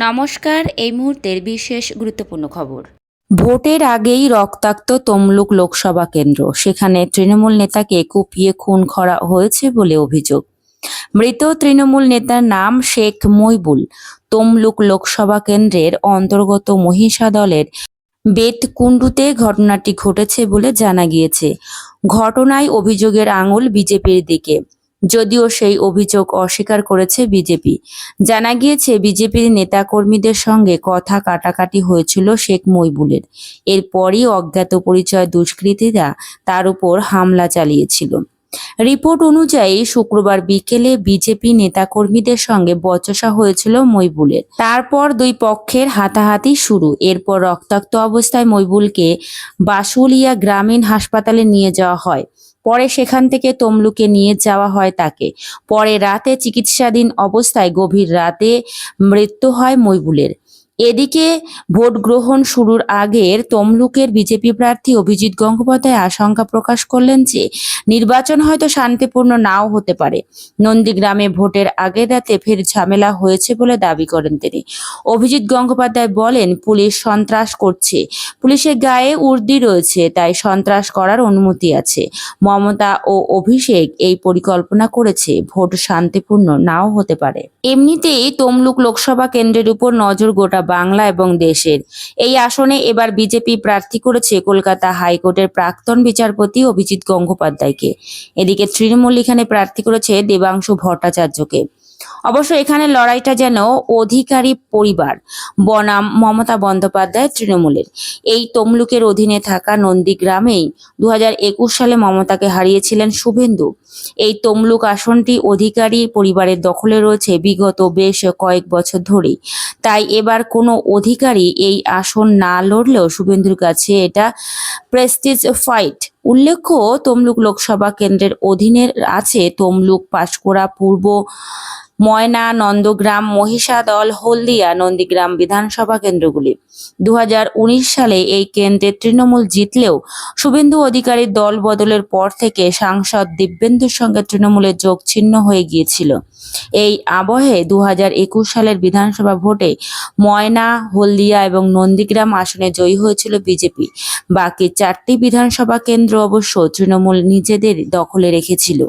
নমস্কার, এই মুহূর্তের বিশেষ গুরুত্বপূর্ণ খবর। ভোটের আগেই রক্তাক্ত তমলুক লোকসভা কেন্দ্র, সেখানে তৃণমূল নেতাকে কুপিয়ে খুন করা হয়েছে বলে অভিযোগ। মৃত তৃণমূল নেতার নাম শেখ মইবুল। তমলুক লোকসভা কেন্দ্রের অন্তর্গত মহিষা দলের বেতকুণ্ডুতে ঘটনাটি ঘটেছে বলে জানা গিয়েছে। ঘটনায় অভিযোগের আঙুল বিজেপির দিকে। যদিও সেই অভিযোগ অস্বীকার করেছে বিজেপি। জানা গিয়েছে, বিজেপির নেতাকর্মীদের সঙ্গে কথা কাটাকাটি হয়েছিল শেখ মইবুলের এরপরই অজ্ঞাত পরিচয় দুষ্কৃতীরা তার উপর হামলা চালিয়েছিল। রিপোর্ট অনুযায়ী শুক্রবার বিকেলে বিজেপি নেতাকর্মীদের সঙ্গে বচসা হয়েছিল মইবুলের তারপর দুই পক্ষের হাতাহাতি শুরু। এরপর রক্তাক্ত অবস্থায় মইবুলকে বাসুলিয়া গ্রামীণ হাসপাতালে নিয়ে যাওয়া হয়। পরে সেখান থেকে তমলুকে নিয়ে যাওয়া হয় তাকে। পরে রাতে চিকিৎসাধীন অবস্থায় গভীর রাতে মৃত্যু হয় মইবুলের। এদিকে ভোট গ্রহণ শুরুর আগের তমলুকের বিজেপি প্রার্থী অভিজিৎ গঙ্গোপাধ্যায় আশঙ্কা প্রকাশ করলেন যে নির্বাচন হয়তো শান্তিপূর্ণ নাও হতে পারে। নন্দীগ্রামে ভোটের আগের রাতে ফের ঝামেলা হয়েছে বলে দাবি করেন তিনি। অভিজিৎ গঙ্গোপাধ্যায় বলেন, পুলিশ সন্ত্রাস করছে। পুলিশের গায়ে উর্দি রয়েছে, তাই সন্ত্রাস করার অনুমতি আছে। মমতা ও অভিষেক এই পরিকল্পনা করেছে। ভোট শান্তিপূর্ণ নাও হতে পারে। এমনিতেই তমলুক লোকসভা কেন্দ্রের উপর নজর গোটা বাংলা এবং দেশের। এই আসনে এবার বিজেপি প্রার্থী করেছে কলকাতা হাইকোর্টের প্রাক্তন বিচারপতি অভিজিৎ গঙ্গোপাধ্যায়কে। এদিকে তৃণমূল এখানে প্রার্থী করেছে দেবাংশু ভট্টাচার্যকে। অবশ্য এখানে লড়াইটা যেন অধিকারী পরিবার, বনাম মমতা বন্দ্যোপাধ্যায় তৃণমূলের। এই তমলুকের অধীনে থাকা নন্দীগ্রামেই দু সালে মমতাকে হারিয়েছিলেন শুভেন্দু। এই তমলুক আসনটি অধিকারী পরিবারের দখলে রয়েছে বিগত বেশ কয়েক বছর ধরেই। তাই এবার কোনো অধিকারী এই আসন না লড়লেও শুভেন্দুর কাছে এটা প্রেস্টিজ ফাইট উল্লেখ্য, তমলুক লোকসভা কেন্দ্রের অধীনে আছে তমলুক, পাঁশকুড়া, পূর্ব ময়না, নন্দগ্রাম, মহিষাদল, হলদিয়া, নন্দীগ্রাম বিধানসভা কেন্দ্রগুলি। দু হাজার উনিশ সালে এই কেন্দ্রে তৃণমূল জিতলেও শুভেন্দু অধিকারীর দল বদলের পর থেকে সাংসদ দিব্যেন্দুর সঙ্গে তৃণমূলের যোগ ছিন্ন হয়ে গিয়েছিল। এই আবহে দু হাজার একুশ সালের বিধানসভা ভোটে ময়না, হলদিয়া এবং নন্দীগ্রাম আসনে জয়ী হয়েছিল বিজেপি। বাকি চারটি বিধানসভা কেন্দ্র অবশ্য তৃণমূল নিজেদের দখলে রেখেছিল।